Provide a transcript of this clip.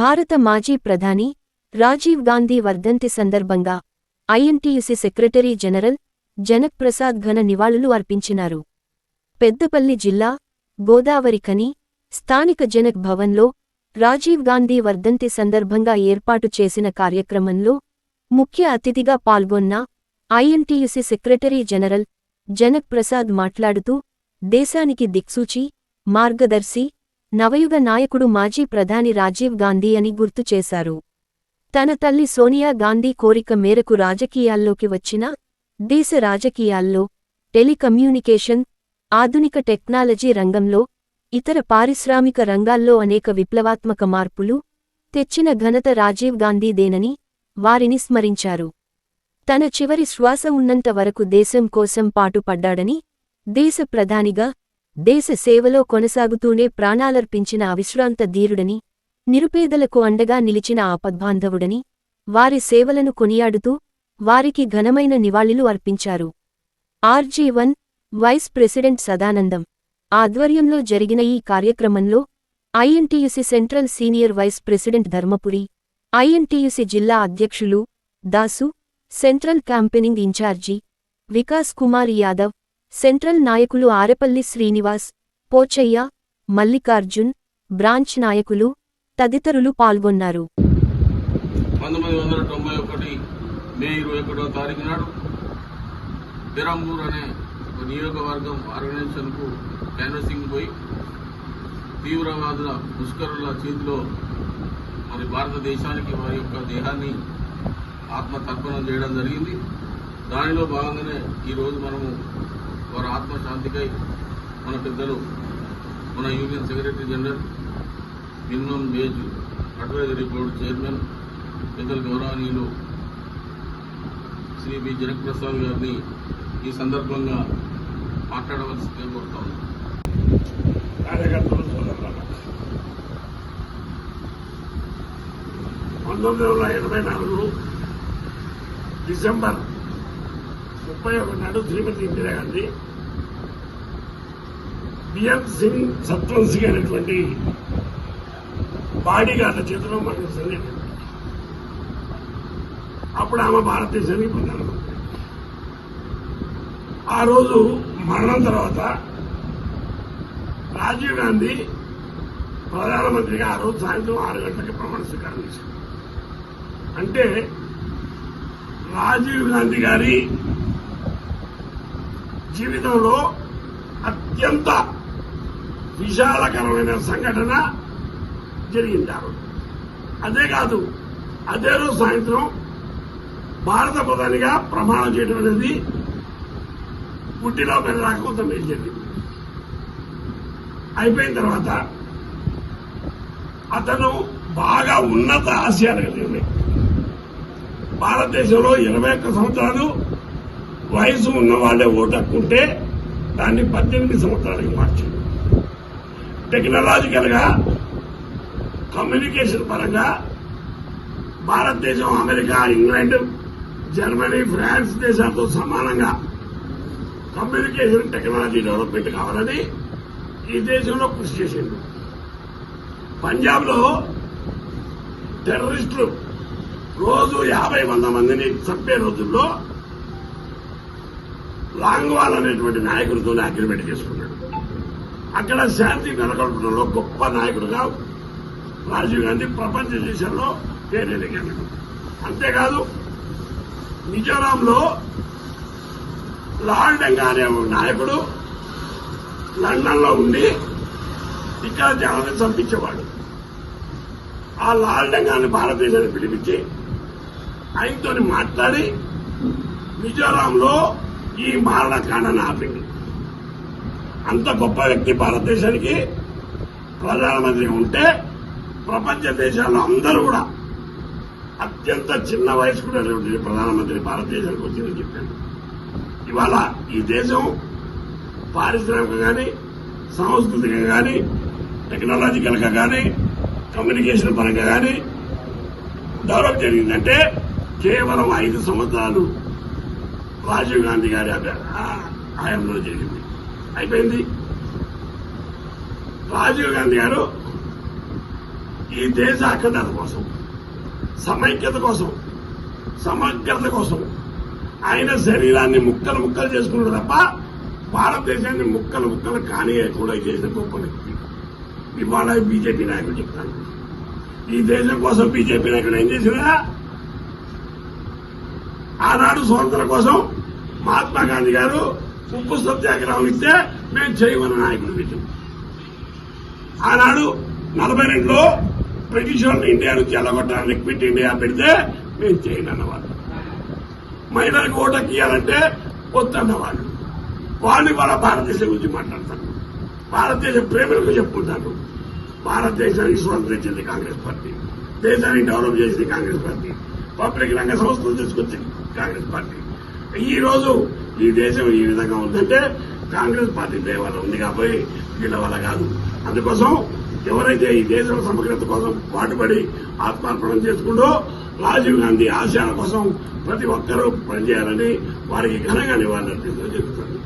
భారత మాజీ ప్రధాని రాజీవ్ గాంధీ వర్ధంతి సందర్భంగా INTUC secretary general Janak Prasad ఘన నివాళులు అర్పించినారు. పెద్దపల్లి జిల్లా గోదావరికని స్థానిక జనక్ భవన్లో రాజీవ్ గాంధీ వర్ధంతి సందర్భంగా ఏర్పాటు చేసిన కార్యక్రమంలో ముఖ్య అతిథిగా పాల్గొన్న INTUC secretary general Janak Prasad మాట్లాడుతూ దేశానికి దిక్సూచి మార్గదర్శి నవయుగ నాయకుడు మాజీ ప్రధాని రాజీవ్ గాంధీ అని గుర్తు చేశారు. తన తల్లి సోనియా గాంధీ కోరిక మేరకు రాజకీయాల్లోకి వచ్చిన దేశ రాజకీయాల్లో టెలికమ్యూనికేషన్ ఆధునిక టెక్నాలజీ రంగంలో ఇతర పారిశ్రామిక రంగాల్లో అనేక విప్లవాత్మక మార్పులు తెచ్చిన ఘనత రాజీవ్ గాంధీదేనని వారిని స్మరించారు. తన చివరి శ్వాస ఉన్నంత వరకు దేశం కోసం పాటుపడ్డాడని దేశ ప్రధానిగా దేశ సేవలో కొనసాగుతూనే ప్రాణాలర్పించిన అవిశ్రాంత ధీరుడని నిరుపేదలకు అండగా నిలిచిన ఆపద్బాంధవుడని వారి సేవలను కొనియాడుతూ వారికి ఘనమైన నివాళులు అర్పించారు. RG one vice president Sadanandam ఆధ్వర్యంలో జరిగిన ఈ కార్యక్రమంలో INTUC central senior vice president Dharmapuri INTUC జిల్లా అధ్యక్షులు Dasu central campaigning in charge Vikas Kumar Yadav central నాయకులు ఆరెపల్లి శ్రీనివాస్ పోచయ్య మల్లికార్జున్ బ్రాంచ్ నాయకులు తదితరులు పాల్గొన్నారు. పంతొమ్మిది వందల తొంభై ఒకటి మే ఇరవై ఒకటో తారీఖు నాడు అనే ఒక నియోజకవర్గం ఆర్గనైజేషన్కు క్యాన్వసింగ్ పోయి తీవ్రవాదుల ముష్కరుల చేతిలో మరి భారతదేశానికి వారి యొక్క దేహాన్ని ఆత్మతర్పణం చేయడం జరిగింది. దానిలో భాగంగానే ఈరోజు మనము వారి ఆత్మశాంతికై మన పెద్దలు మన union secretary general minimum wage advisory board chairman పెద్దలు గౌరవనీయులు శ్రీ బి. జనక్ప్రసాద్ గారిని ఈ సందర్భంగా మాట్లాడవలసిందిగా కోరుతా ఉన్నాను కార్యకర్తలు పంతొమ్మిది వందల ఎనభై నాలుగు డిసెంబర్ ముప్పై ఒకటి నాడు శ్రీమతి ఇందిరాగాంధీ బిఎన్ సింగ్ సత్వంత్ సింగ్ అనేటువంటి బాడీగార్ల చేతిలో మరణించింది అప్పుడు ఆమె భారతదేశానికి ప్రధానమంత్రి ఆ రోజు మరణం తర్వాత రాజీవ్ గాంధీ ప్రధానమంత్రిగా ఆ రోజు సాయంత్రం ఆరు గంటలకి ప్రమాణ స్వీకారం చేశారు. అంటే రాజీవ్ గాంధీ గారి జీవితంలో అత్యంత విశాలకరమైన సంఘటన జరిగింది అంతేకాదు అదే రోజు సాయంత్రం భారత ప్రధానిగా ప్రమాణం చేయడం అనేది పుట్టిలో పెళ్ళాక కొంత మేలు జరిగింది. అయిపోయిన తర్వాత అతను బాగా ఉన్నత ఆశయాలు కలిగి భారతదేశంలో ఇరవై ఒక్క సంవత్సరాలు వయసు ఉన్న వాళ్ళే ఓటు హక్కుంటే దాన్ని పద్దెనిమిది సంవత్సరాలకి మార్చింది టెక్నాలజికల్గా కమ్యూనికేషన్ పరంగా భారతదేశం అమెరికా ఇంగ్లాండ్ జర్మనీ ఫ్రాన్స్ దేశాలతో సమానంగా కమ్యూనికేషన్ టెక్నాలజీ డెవలప్మెంట్ కావాలని ఈ దేశంలో కృషి చేసింది పంజాబ్లో టెర్రరిస్టులు రోజు యాభై వంద మందిని చంపే రోజుల్లో లాంగ్వాల్ అనేటువంటి నాయకుడితో అగ్రిమెంట్ చేసుకున్నాడు. అక్కడ శాంతి నెలకొల్పడంలో గొప్ప నాయకుడుగా రాజీవ్ గాంధీ ప్రపంచ దేశంలో పేరెదిగాడు అంతేకాదు మిజోరాంలో లార్డ్ అనే నాయకుడు లండన్లో ఉండి ఇక్కడ జనాన్ని చంపించేవాడు ఆ లాల్డంగాన్ని భారతదేశాన్ని పిలిపించి ఆయనతో మాట్లాడి మిజోరాంలో ఈ మారణకాండను ఆపింది అంత గొప్ప వ్యక్తి భారతదేశానికి ప్రధానమంత్రి ఉంటే ప్రపంచ దేశాల్లో అందరూ కూడా అత్యంత చిన్న వయసుకునేటువంటి ప్రధానమంత్రి భారతదేశానికి వచ్చిందని చెప్పాను ఇవాళ ఈ దేశం పారిశ్రామిక కానీ సాంస్కృతిక కానీ టెక్నాలజికల్గా కానీ కమ్యూనికేషన్ పరంగా కానీ డెవలప్ జరిగిందంటే కేవలం ఐదు సంవత్సరాలు రాజీవ్ గాంధీ గారి ఆ హయాంలో జరిగింది. అయిపోయింది. రాజీవ్ గాంధీ గారు ఈ దేశ అఖండత కోసం సమైక్యత కోసం సమగ్రత కోసం ఆయన శరీరాన్ని ముక్కలు ముక్కలు చేసుకున్నాడు తప్ప భారతదేశాన్ని ముక్కలు ముక్కలు కానీ కూడా చేసిన గొప్ప వ్యక్తి. ఇవాళ బీజేపీ నాయకుడు చెప్తాను ఈ దేశం కోసం బీజేపీ నాయకుడు ఏం చేసినా ఆనాడు స్వాతంత్రం కోసం మహాత్మా గాంధీ గారు ఉప్పు సత్యాగ్రహం ఇస్తే మేము చేయమన్న నాయకుడు విజయం ఆనాడు నలభై రెండులో బ్రిటిష్ వాళ్ళు ఇండియా నుంచి ఎల్లగొట్టాలని క్విట్ ఇండియా పెడితే మేము చేయను అన్నవాళ్ళు. మహిళలకు ఓటకు ఇవ్వాలంటే వద్దన్నవాళ్ళు వాళ్ళు వాళ్ళ భారతదేశం గురించి మాట్లాడతారు. భారతదేశ ప్రేమలకు చెప్పుకుంటారు. భారతదేశానికి స్వాతంత్రం ఇచ్చింది కాంగ్రెస్ పార్టీ. దేశాన్ని డెవలప్ చేసింది కాంగ్రెస్ పార్టీ. పబ్లిక్ రంగ సంస్థలు తీసుకొచ్చింది. Congress party. ఈ రోజు ఈ దేశం ఈ విధంగా ఉందంటే కాంగ్రెస్ పార్టీ దేవాల ఉంది కాబట్టి వీళ్ళ వల్ల కాదు. అందుకోసం ఎవరైతే ఈ దేశం సమగ్రత కోసం పాటుపడి ఆత్మార్పణం చేసుకుంటూ రాజీవ్ గాంధీ ఆశయాల కోసం ప్రతి ఒక్కరూ పనిచేయాలని వారికి ఘనంగా నివాళులు అర్పించడం జరుగుతుంది